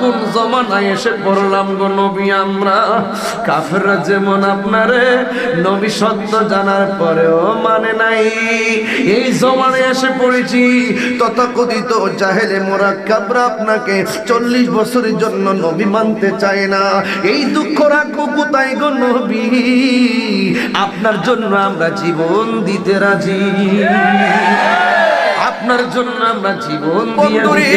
কোন জমানায় এসে পড়লাম গো নবী আমরা। কাফেররা যেমন আপনারে নবী সত্য জানার পরেও মানে নাই। এই জমানায় এসে পড়েছি, তথাকথিত জাহেলে মোরা কাবরা আপনাকে চল্লিশ বছরের জন্য নবী মানতে চায় না। এই দুঃখ রাখব কোথায় গো নবী? আপনার জন্য আমরা জীবন দিতে রাজি। আপনার জন্য আমরা জীবন বন্ধুরি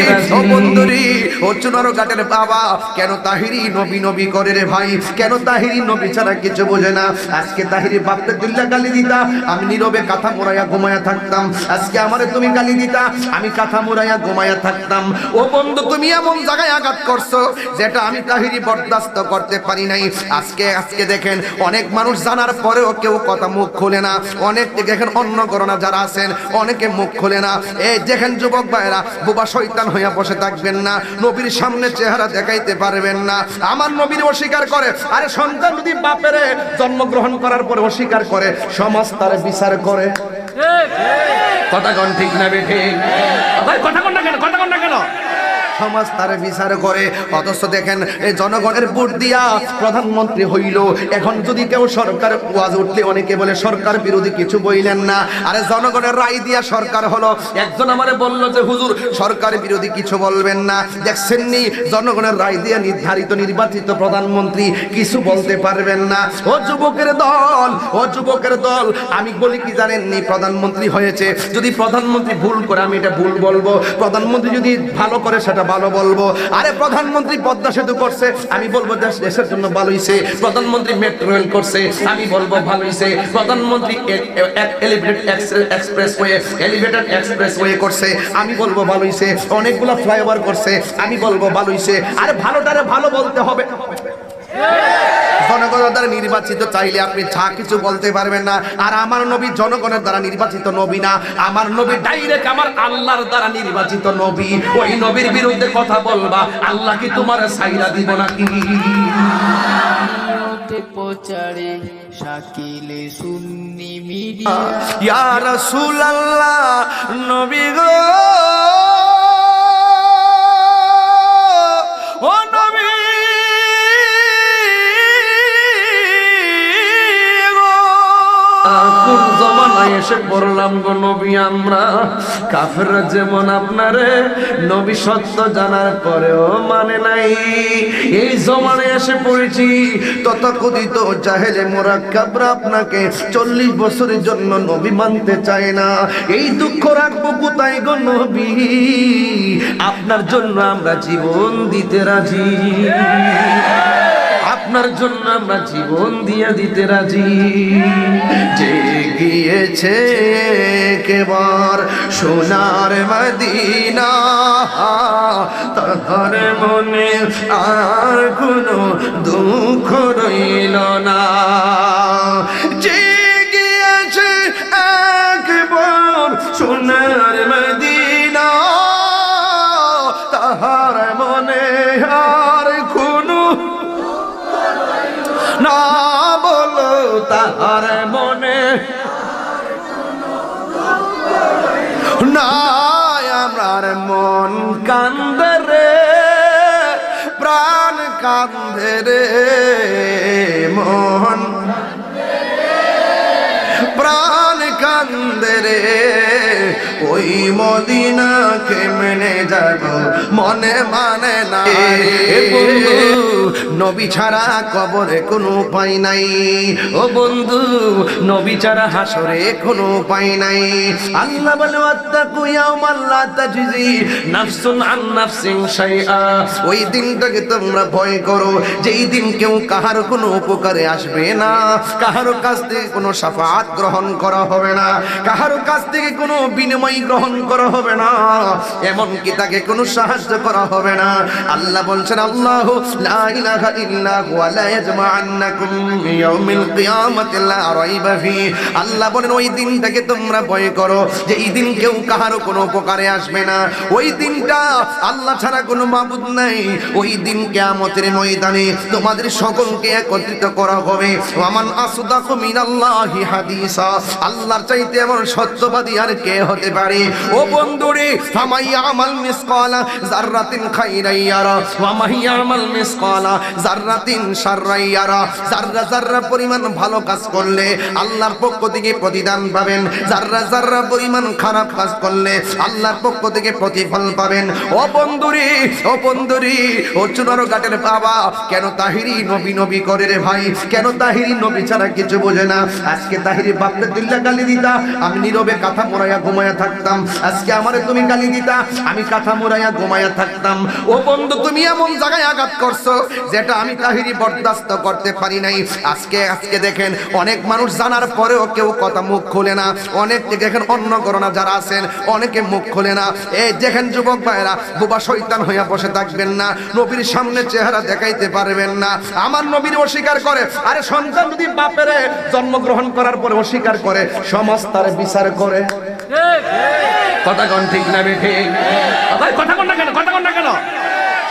ঘাটের বাবা কেন তাহিরি নবী নবী করে রে ভাই? কেন তাহিরি নবী ছাড়া কিছু বোঝে না? আজকে তাহিরি বাপতে দুল্লা গালি দিতা আমি নীরবে কাঁথা মোড়াইয়া ঘুমায়া থাকতাম। আজকে আমারে তুমি গালি দিতা আমি কাঁথা মোড়াইয়া ঘুমায়া থাকতাম। ও বন্ধু তুমি এমন জায়গায় আঘাত করছ যেটা আমি তাহিরি বরদাস্ত করতে পারি নাই। আজকে আজকে দেখেন অনেক মানুষ জানার পরেও কেউ কথা মুখ খোলে না। অনেক দেখেন অন্য করোনা যারা আছেন অনেকে মুখ খোলে না। এই দেখেন যুবক ভাইরা বোবা শয়তান হইয়া বসে থাকবেন না নবীর সামনে চেহারা দেখাইতে পারবেন না। আমার নবীর অস্বীকার করে আরে সন্তান যদি বাপের জন্মগ্রহণ করার পরে অস্বীকার করে সমাজ তার বিচার করে। কথা কন ঠিক না বেঠে ভাই কথা কন না কেন কথা কন না কেন? সমাজ তার বিচার করে। অথচ দেখেন, এই জনগণের ভোট দিয়া প্রধানমন্ত্রী হইল। এখন যদি কেউ সরকার ওয়াজ উঠলে অনেকে বলে, সরকার বিরোধী কিছু বইলেন না। আরে জনগণের রায় দিয়া সরকার হলো। একজন আমারে বলল যে, হুজুর, সরকার বিরোধী কিছু বলবেন না। দেখছেন নি জনগণের রায় দিয়া নির্ধারিত নির্বাচিত প্রধানমন্ত্রী কিছু বলতে পারবেন না। ও যুবকের দল, ও যুবকের দল, আমি বলি কি জানেন নি প্রধানমন্ত্রী হয়েছে। যদি প্রধানমন্ত্রী ভুল করে, আমি এটা ভুল বলব। প্রধানমন্ত্রী যদি ভালো করে সেটা ভালো বলব। আরে প্রধানমন্ত্রী পদ্মা সেতু করছে, আমি বলব দেশ, দেশের জন্য ভালো হইছে। প্রধানমন্ত্রী মেট্রো রেল করছে, আমি বলব ভালো হইছে। প্রধানমন্ত্রী elevated expressway elevated expressway করছে, আমি বলব ভালো হইছে। অনেকগুলো ফ্লাইওভার করছে, আমি বলব ভালো হইছে। আরে ভালোটারে ভালো বলতে হবে। জনগণের দ্বারা নির্বাচিত চাইলে আপনি যা কিছু বলতে পারবেন না। আর আমার নবী জনগণের দ্বারা নির্বাচিত নবী না। আমার নবী ডাইরেক্ট আমার আল্লাহর দ্বারা নির্বাচিত নবী। ওই নবীর বিরুদ্ধে কথা বলবা আল্লাহ কি তোমার সাইরা দিব নাকি? প্রচারে শাকিলে সুন্নি মিডিয়া। ইয়া রাসূলুল্লাহ নবী গো। এসে পড়লাম গো নবী, আমরা কাফেররা যেমন আপনারে, নবী সত্য জানার পরেও মানে নাই। এই জমানে এসে পড়েছি, তথাকথিত জাহেলে মোরা কাবরা আপনাকে চল্লিশ বছরের জন্য নবী মানতে চায় না। এই দুঃখ রাখব কোথায় গো নবী? আপনার জন্য আমরা জীবন দিতে রাজি। আপনার জন্য আমরা জীবন দিয়ে দিতে রাজি। যে গিয়েছে কেবার সোনার মদিনা, তাহার মনে আর কোনো দুঃখ রইল না। যে গিয়েছে একবার সোনার মদিনা, তাহার তাহার মনে। না আমার মন কান্দে রে প্রাণ কান্দে রে মন প্রাণ কান্দে রে ওই মদিনা কেমনে যাব মনে মানে না নবী ছাড়া কবরে কোনো উপায় নাই। ও বন্ধু নবী ছাড়া হাসরে হাসরে কোনো উপায় নাই। আল্লাহ বলে আত্তাকু ইয়াউমাল লা তাজজি নাফসুন আন নাফসিন শাইআ। ওই দিনটাকে তোমরা ভয় করো। যেই দিন কেউ কাহার কোনো উপকারে আসবে না। কাহার কাছ থেকে কোনো সাফাত গ্রহণ করা হবে না। কাহার কাছ থেকে কোনো বিনিময় গ্রহণ করা হবে না। এমন কি তাকে কোনো সাহায্য করা হবে না। আল্লাহ বলছেন, আল্লাহ লা ইলাহা ইলাহা ইল্লা হুয়া, লা ইয়াজমা'আন্নাকুম ইয়াউমিল কিয়ামাতি, লা রাইবা ফি আল্লাহ বলেন, ওই দিনটাকে তোমরা ভয় করো যে এই দিন কেউ কাহারও কোনো উপকারে আসবে না। ওই দিনটা আল্লাহ ছাড়া কোনো মাবুদ নাই। ওই দিন কিয়ামতের ময়দানে তোমাদের সকলকে একত্রিত করা হবে। ওয়ামান আসদাকু মিনাল্লাহি হাদিসা। আল্লাহর চাইতে এমন সত্যবাদী আর কে হতে পারে? ও বন্ধুরে জাররাতিন খাইরাইয়ারা। জাররাতিন জাররা জাররা পরিমাণ ভালো কাজ করলে আল্লাহর পক্ষ থেকে প্রতিদান পাবেন। জাররা জাররা পরিমাণ খারাপ কাজ করলে আল্লাহর পক্ষ থেকে প্রতিফল পাবেন। ও বন্ধুরে ও বন্ধুরে, ও চুনার ঘাটের বাবা, কেন তাহিরি নবী নবী করে রে ভাই? কেন তাহিরি নবী ছাড়া কিছু বোঝে না? আজকে তাহিরি বাপরে দিল্লা গালি দিতা, আমি নীরবে কাঁথা মোড়াইয়া ঘুমাইয়া থাকতাম। আজকে আমারে তুমি গালি দিতা, আমি কাঁথা মোড়াইয়া ঘুমাইয়া থাকতাম। ও বন্ধু, তুমি এমন জায়গায় আঘাত করছ যেটা আমি তাহিরি বরদাস্ত করতে পারি নাই। আজকে আজকে দেখেন, অনেক মানুষ জানার পরেও কেউ কথা মুখ খোলে না। অনেক দেখেন, অন্য করোনা যারা আছেন, অনেকে মুখ খোলে না। এই দেখেন, যুবক ভাইরা বুবা শৈতান হইয়া বসে থাকবেন না। নবীর সামনে চেহারা দেখাইতে পারবেন না। আমার নবীর অস্বীকার করে, আরে সন্তান যদি বাপের জন্মগ্রহণ করার পরে অস্বীকার করে সমাজ বিচার করে। কথা কন ঠিক না বেঠে। কথা কন না কেন কথা কন না কেন?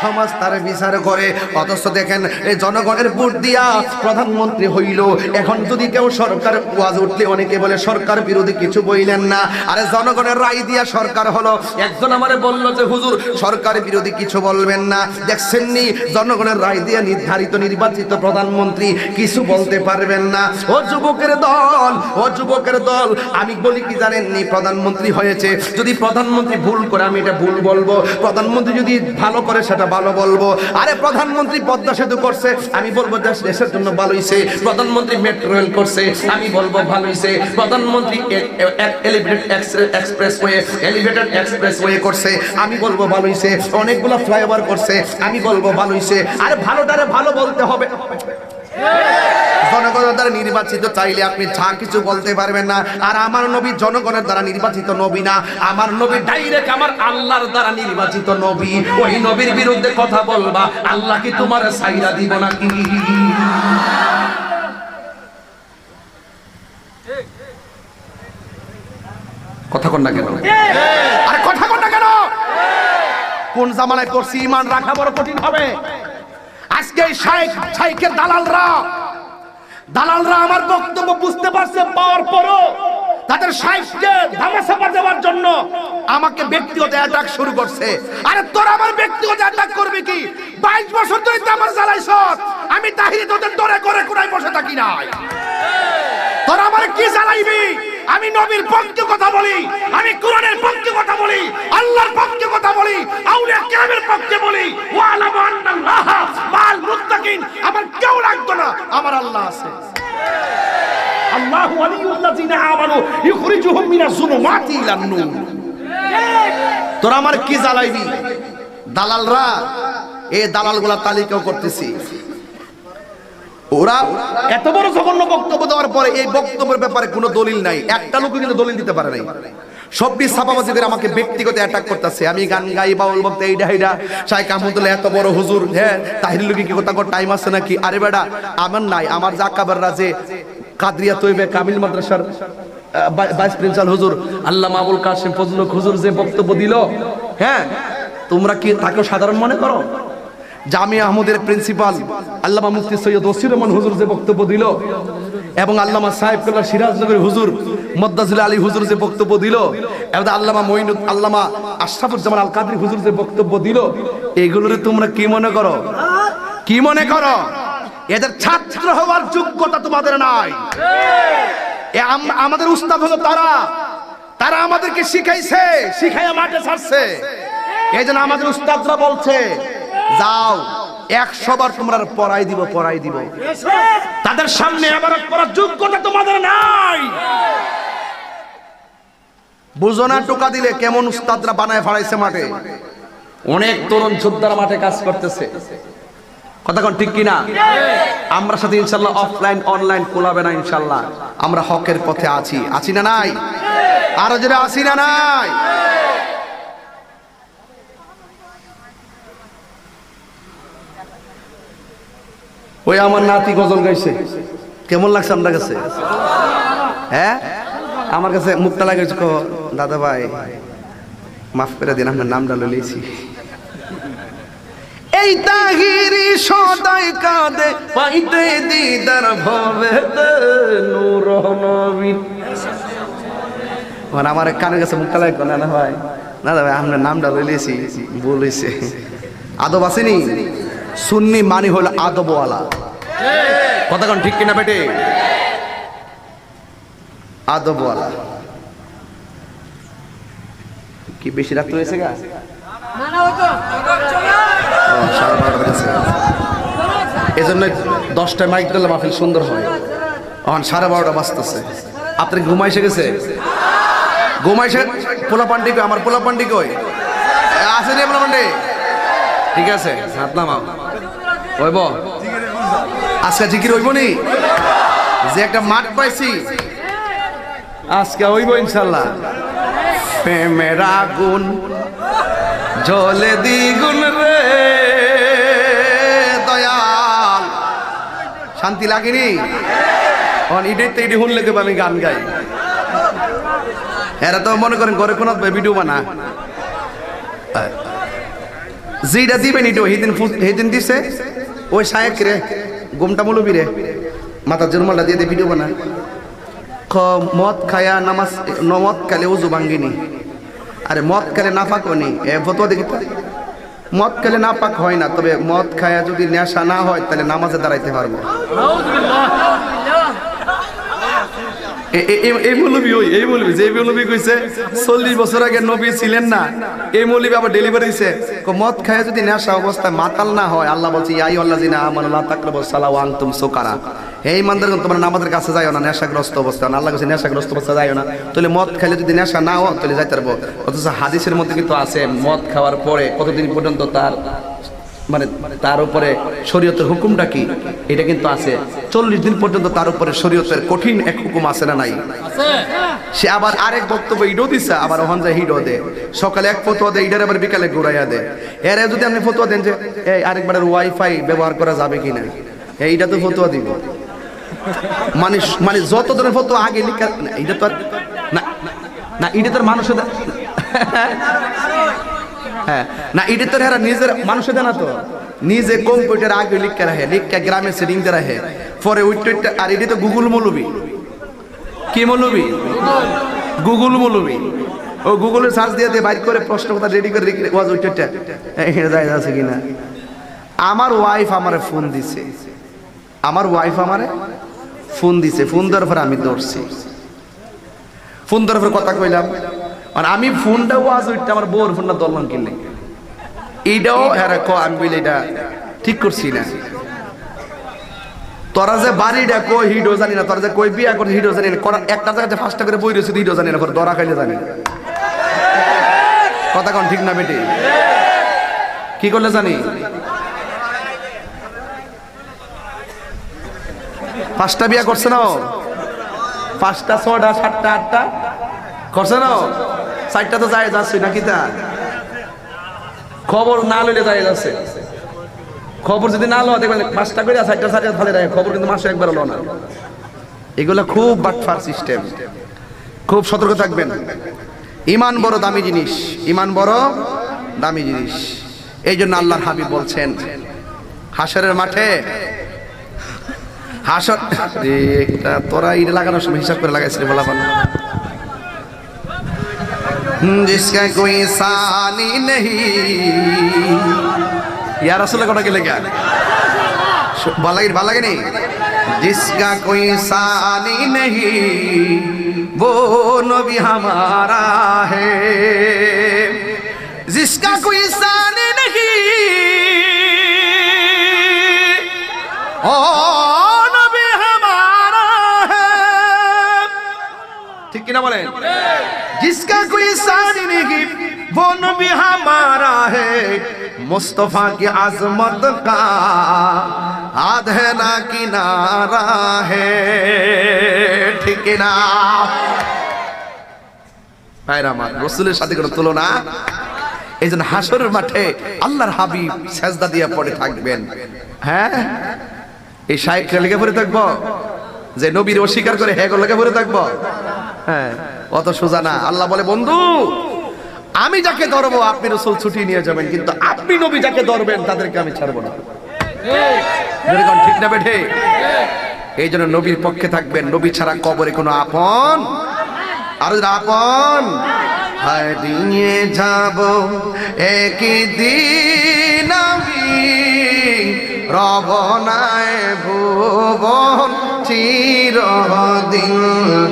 সমাজ তার বিচার করে। অথচ দেখেন, এই জনগণের ভোট দিয়া প্রধানমন্ত্রী হইল। এখন যদি কেউ সরকার ওয়াজ উঠলে অনেকে বলে, সরকার বিরোধী কিছু বইলেন না। আরে জনগণের রায় দিয়া সরকার হলো। একজন আমারে বলল যে, হুজুর, সরকার বিরোধী কিছু বলবেন না। দেখছেন নি জনগণের রায় দিয়া নির্ধারিত নির্বাচিত প্রধানমন্ত্রী কিছু বলতে পারবেন না। ও যুবকের দল, ও যুবকের দল, আমি বলি কি জানেননি? প্রধানমন্ত্রী হয়েছে। যদি প্রধানমন্ত্রী ভুল করে, আমি এটা ভুল বলব। প্রধানমন্ত্রী যদি ভালো করে সেটা ভালো বলব। আরে প্রধানমন্ত্রী পদ্মা সেতু করছে, আমি বলব দেশ, দেশের জন্য ভালো হইছে। প্রধানমন্ত্রী মেট্রো রেল করছে, আমি বলব ভালো হইছে। প্রধানমন্ত্রী elevated expressway elevated expressway করছে, আমি বলব ভালো হইছে। অনেকগুলো ফ্লাইওভার করছে, আমি বলব ভালো হইছে। আরে ভালোটারে ভালো বলতে হবে। জনগণের দ্বারা নির্বাচিত চাইলে আপনি যা কিছু বলতে পারবেন না। আর আমার নবী জনগণের দ্বারা নির্বাচিত নবী না। আমার নবী ডাইরেক্ট আমার আল্লাহর দ্বারা নির্বাচিত নবী। ওই নবীর বিরুদ্ধে কথা বলবা, আল্লাহ কি তোমার সাইরা দিব নাকি? কথা কন না কেন? আরে কথা কন না কেন? কোন জামানায় করছি ইমান রাখা বড় কঠিন হবে? আজকে শাইখ শাইখের দালালরা দালালরা আমার বক্তব্য বুঝতে পারছে, পাওয়ার পরও তাদের সাহিত্যে ধামাচাপা দেওয়ার জন্য আমাকে ব্যক্তিগত অ্যাটাক শুরু করছে। আরে তোর আমার ব্যক্তিগত অ্যাটাক করবে কি? বাইশ বছর তো আমার জ্বালাইছ আমি তাহিরে তোদের ডরে করে কোনায় বসে থাকি না তোর আমার কি জ্বালাইবি? আমি নবীর পক্ষে কথা বলি আমি কোরআনের পক্ষে কথা বলি আল্লাহর পক্ষে কথা বলি আউলিয়া কেরামের পক্ষে বলি। ওয়ালামু আন্নাল্লাহ মাল মুত্তাকিন। আমার কেউ লাগতো না আমার আল্লাহ আছে। আল্লাহু ওয়ালিউল্লাযিনা আমানু ইখরিজুহুম মিনাজ যুলুমাতি ইলান নূর। তোরা আমার কি জ্বালাইবি? দালালরা এই দালালগুলা তালিকাও করতেছি। ওরা এত বড় জঘন্য বক্তব্য দেওয়ার পরে এই বক্তব্যের ব্যাপারে কোনো দলিল নাই। একটা লোক কিন্তু দলিল দিতে পারে নাই। সবটি ছাপাবাজি আমাকে ব্যক্তিগত অ্যাটাক করতেছে। আমি গান গাই, বাউল বলতে এইটা এইটা শাইখ আহমদুল্লাহ এত বড় হুজুর হ্যাঁ তাহির লোকে কি কথা টাইম আছে নাকি? আরে বেটা, আমার নাই, আমার জাকাবাররা যে কাদরিয়া তৈবে কামিল মাদ্রাসার ভাইস প্রিন্সিপাল হুজুর আল্লাহ মাবুল কাসিম ফজলুল হুজুর যে বক্তব্য দিল হ্যাঁ তোমরা কি তাকে সাধারণ মনে করো? জামি আহমদের প্রিন্সিপাল, আল্লামা মুফতি সৈয়দ ওসির রহমান হুজুর যে বক্তব্য দিল, এবং আল্লামা সাহেব কাল্লা সিরাজনগর হুজুর মদ্দাজুল আলী হুজুর যে বক্তব্য দিল, এবং আল্লামা মঈনুদ, আল্লামা আশরাফুজ্জামান আল কাদরি হুজুর যে বক্তব্য দিল, এগুলোরে তোমরা কি মনে করো? কি মনে করো? এদের ছাত্র হওয়ার যোগ্যতা তোমাদের নাই। আমাদের উস্তাদ হলো তারা। তারা আমাদেরকে শিখাইছে, শিখাইয়া মাঠে ছাড়ছে। এই জন্য আমাদের উস্তাদরা বলছে যাও, একশো বার তোমরা পড়াই দিব পড়াই দিব। তাদের সামনে আবার পড়ার যোগ্যতা তোমাদের নাই। বুঝো না, টোকা দিলে কেমন উস্তাদরা বানায় ফাড়াইছে মাঠে। অনেক তরুণ যোদ্ধারা মাঠে কাজ করতেছে। কথা কোন ঠিক কিনা? আমরা সাথে ইনশাল্লাহ অফলাইন অনলাইন কোলাবে না ইনশাল্লাহ। আমরা হকের পথে আছি। আছি না নাই? আরও যারা আছি না নাই? ওই আমার নাতি গজল গাইছে। কেমন লাগছে আপনার কাছে? হ্যাঁ? আমার কাছে মুখটা লাগাইছে কো দাদা ভাই, মাফ করে দিন, আপনার নামটা লইছি। এই তাহিরি সদাই কাঁদে, পাইতে দিদার ভবে নূর নবী। মানে আমার কানের কাছে মুখটা লাগে না ভাই, দাদা ভাই, আপনার নামটা লইলেছি বলেছে আদব আসেনি সুন্নি মানি হল আদবওয়ালা। কোন ঠিক কিনা বেটে? আদবওয়ালা। কি বেশি রাত হয়েছে গা। এজন্য দশটায় মাইক দিলে মাহফিল সুন্দর হয়। এখন সাড়ে বারোটা বাজতেছে। আপনার ঘুমাই এসে গেছে? ঘুমাই এসে পোলা পান্ডি আমার পোলা পান্ডি কই রে পোলা পান্ডি ঠিক আছে, হাত নামাও। হইব আজকে জিকির হইব নি? যে একটা মাঠ পাইছি। আজকে হইব ইনশাল্লাহ। প্রেমের আগুন জলে দ্বিগুণ রে। দয়াল। শান্তি লাগেনি? ইডে তো ইডে শুনলে কেবল আমি গান গাই। এরা তো মনে করেন ঘরে কোনো ভিডিও বানা। যেটা দিবেন ইটো সেদিন সেদিন দিছে। ওই সাহেক রে, গুমটা মৌলবি রে। মাথা জুরমালটা দিয়ে দিয়ে ভিডিও বানা খ, মদ খায়া নামাজ নমদ কালে উজু ভাঙ্গিনি। আরে, মদ কালে না পাক নি এ, ফতোয়া দেখি মদ খেলে নাপাক হয় না, তবে মদ খায়া যদি নেশা না হয়, তাহলে নামাজে দাঁড়াইতে পারব। এই মৌলবি ওই, এই মৌলবি, যে মৌলবি কইছে, চল্লিশ বছর আগে নবী ছিলেন না, এই মৌলবি আবার ডেলিভারি দিছে। মদ খায় যদি নেশা অবস্থায় মাতাল না হয়, আল্লাহ বলছে ইয়াই আল্লাহ জিনা আমার আল্লাহ তাকরাবু সালাওয়া আনতুম সুকারা। এই মানদের তোমরা নামাজের কাছে যাইও না, নেশাগ্রস্ত অবস্থা আল্লাহ কাছে নেশাগ্রস্ত অবস্থা যাইও না। তাহলে মদ খাইলে যদি নেশা না হয়, তাহলে যাইতে পারব। অথচ হাদিসের মধ্যে কিন্তু আছে, মদ খাওয়ার পরে কতদিন পর্যন্ত তার মানে তার উপরে শরীয়তের হুকুমটা কি? এটা কিন্তু আছে। চল্লিশ দিন পর্যন্ত তার উপরে শরীয়তের কঠিন এক হুকুম আছে না নাই? সে আবার আরেক বক্তব্য ইডো দিছে আবার ওখান যায় হিডো দে। সকালে এক ফতোয়া দেয় ইডার আবার বিকালে ঘুরাইয়া দে এর যদি আপনি ফতোয়া দেন যে এই আরেকবারের ওয়াইফাই ব্যবহার করা যাবে কিনা এইটা তো ফতোয়া দিব। মানে মানে যত ধরনের ফতোয়া আগে লিখা এটা তো আর- না না এটা তোর মানুষের হ্যাঁ। না, এটা তো হেরা নিজের মানুষের দেনা তো। নিজে কম্পিউটার আগে লিখতে রাখে, লিখকে গ্রামে সেটিং তে রাখে। পরে উইটটা আর এটা তো গুগল মৌলবি। কি মৌলবি? গুগল মৌলবি। ও গুগলে সার্চ দিয়ে দিয়ে বাইর করে প্রশ্ন কথা রেডি করে ওয়াজ উইটটা এখানে যায় আছে কিনা? আমার ওয়াইফ আমারে ফোন দিছে। আমার ওয়াইফ আমারে ফোন দিছে। ফোন দেওয়ার পর আমি দৌড়ছি ফোন দেওয়ার পর কথা কইলাম। মানে আমি ফোনটা ওয়াজ উঠতে আমার বউর ফোনটা ধরলাম কিনলে। এইটাও হ্যাঁ ক আমি বলি এটা ঠিক করছি না। তোরা যে বাড়িটা কই হিডো জানি না তোরা যে কই বিয়া করছে হিডো জানি না করা- একটা জায়গাতে পাঁচটা করে বই রয়েছে হিডো জানি না পরে দরা খাইলে জানি কথা কোন ঠিক না বেটি? কি করলে জানি? পাঁচটা বিয়া করছে না? পাঁচটা ছটা সাতটা আটটা? করছে না চারটা তো যায় যাচ্ছে নাকি তা? খবর না লইলে যায় যাচ্ছে খবর যদি না লো দেখবেন পাঁচটা করে চারটা সাড়ে ভালো রাখে খবর কিন্তু মাসে একবার লো না। এগুলো খুব বাটফার সিস্টেম খুব সতর্ক থাকবেন। ইমান বড় দামি জিনিস। ইমান বড় দামি জিনিস। এই জন্য আল্লাহর হাবিব বলছেন হাসরের মাঠে হাসর একটা তোরা ইট লাগানোর সময় হিসাব করে লাগাইছিলি বলা जिसका कोई सानी नहीं यार रसूल कोना के लेके भला भला के नहीं जिसका कोई सानी नहीं वो नबी हमारा है जिसका कोई सानी नहीं ओ ठीक किना बोले जिसका कोई सानी नहीं वो नबी हमारा है मुस्तफा की आजमत का आध है ना किनारा है ঠিক না ভাইরা আমার রসুলের সাথে কোনো তুলনা এই জন্য হাসরের মাঠে আল্লাহর হাবিব সেজদা দিয়ে পড়ে থাকবেন হ্যাঁ এই শাহেক লেগে পড়ে থাকবো যে নবীর অস্বীকার করে হ্যাঁ লেগে পড়ে থাকবো হ্যাঁ অত সোজা না। আল্লাহ বলে, বন্ধু, আমি যাকে ধরবো, আপনি রসুল ছুটি নিয়ে যাবেন, কিন্তু আপনি নবী যাকে ধরবেন, তাদেরকে আমি ছাড়বো না। ঠিক না বেঠে? এই জন্য নবীর পক্ষে থাকবেন। নবী ছাড়া কবরে কোনো আপন, আর আপন, হারিয়ে যাব। একই দিন আমি রবনায় ভুবন চিরদিন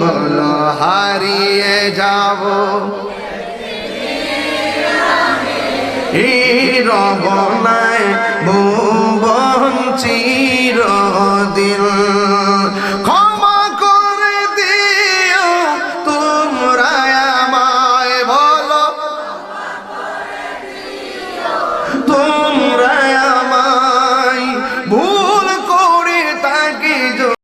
বলো হারিয়ে যাব। রবনায় ভুবন চির